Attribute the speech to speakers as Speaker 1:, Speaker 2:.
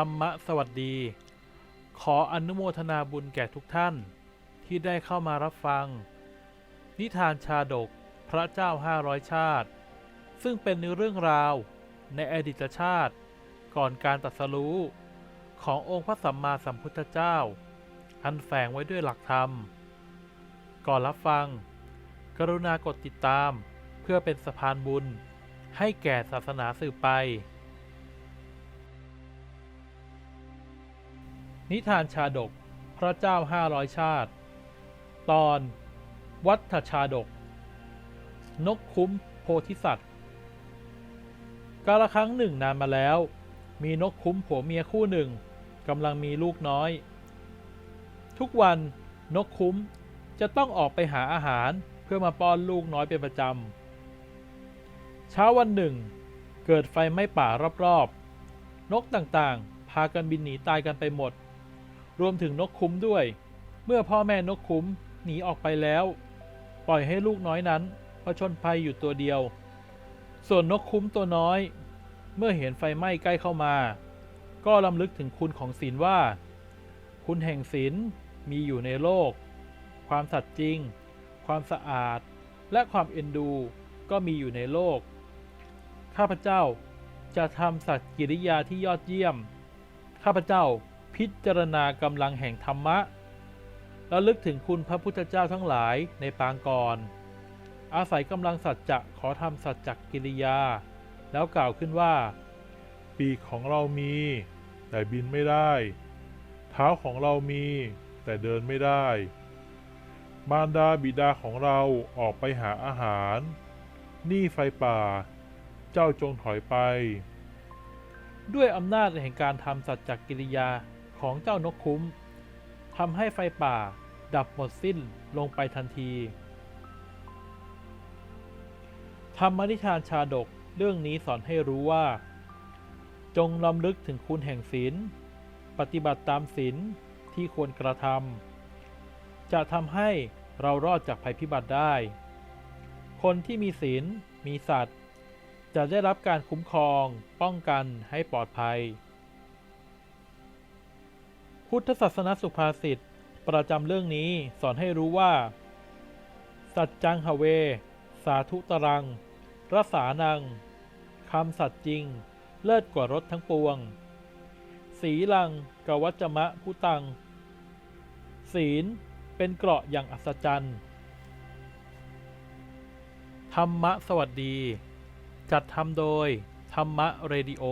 Speaker 1: ธรรมะสวัสดี ขออนุโมทนาบุญแก่ทุกท่านที่ได้เข้ามารับฟัง นิทานชาดกพระเจ้าห้าร้อยชาติ ซึ่งเป็นเรื่องราวในอดีตชาติ ก่อนการตรัสรู้ขององค์พระสัมมาสัมพุทธเจ้า อันแฝงไว้ด้วยหลักธรรม ก่อนรับฟัง กรุณากดติดตามเพื่อเป็นสะพานบุญให้แก่ศาสนาสืบไป นิทานชาดก พระเจ้าห้าร้อยชาติ ตอน วัฏชาดก นกคุ้มโพธิสัตว์ กาลครั้งหนึ่งนานมาแล้ว มีนกคุ้มผัวเมียคู่หนึ่งกำลังมีลูกน้อย ทุกวันนกคุ้มจะต้องออกไปหาอาหารเพื่อมาป้อนลูกน้อยเป็นประจำ เช้าวันหนึ่ง เกิดไฟไหม้ป่ารอบๆ นกต่างๆ พากันบินหนีตายกันไปหมด รวมถึงนกคุ้มด้วย เมื่อพ่อแม่นกคุ้มหนีออกไปแล้ว ปล่อยให้ลูกน้อยนั้นผชนภัยอยู่ตัวเดียว ส่วนนกคุ้มตัวน้อย เมื่อเห็นไฟไหม้ใกล้เข้ามา ก็ลำลึกถึงคุณของศีลว่า คุณแห่งศีลมีอยู่ในโลก ความสัตย์จริง ความสะอาด และความเอ็นดูก็มีอยู่ในโลก ข้าพเจ้าจะทำสัตว์กิริยาที่ยอดเยี่ยม ข้าพเจ้า พิจารณากำลังแห่งธรรมะและลึกถึงคุณพระพุทธเจ้าทั้งหลายในปางก่อน อาศัยกำลังสัจจะขอทำสัจจกิริยา แล้วกล่าวขึ้นว่า
Speaker 2: ปีกของเรามี แต่บินไม่ได้ เท้าของเรามี แต่เดินไม่ได้ มารดาบิดาของเราออกไปหาอาหาร นี่ไฟป่า เจ้าจงถอยไป
Speaker 1: ด้วยอำนาจแห่งการทำสัจจกิริยา ของเจ้านกคุ้มทำให้ไฟป่าดับหมดสิ้นลงไปทันที ธรรมนิทานชาดกเรื่องนี้สอนให้รู้ว่า จงลำลึกถึงคุณแห่งศีล ปฏิบัติตามศีลที่ควรกระทำจะทำให้เรารอดจากภัยพิบัติได้ คนที่มีศีลมีสัตว์ จะได้รับการคุ้มครองป้องกันให้ปลอดภัย พุทธศาสนสุภาษิตประจำเรื่องนี้สอนให้รู้ว่า สัจจังหเว สาธุตรังรสานังคำสัตจริง เลิศกว่ารถทั้งปวง สีลังกวัจจมะพุตัง ศีลเป็นเกราะอย่างอัศจรรย์ ธรรมะสวัสดี จัดทำโดย ธรรมะเรดิโอ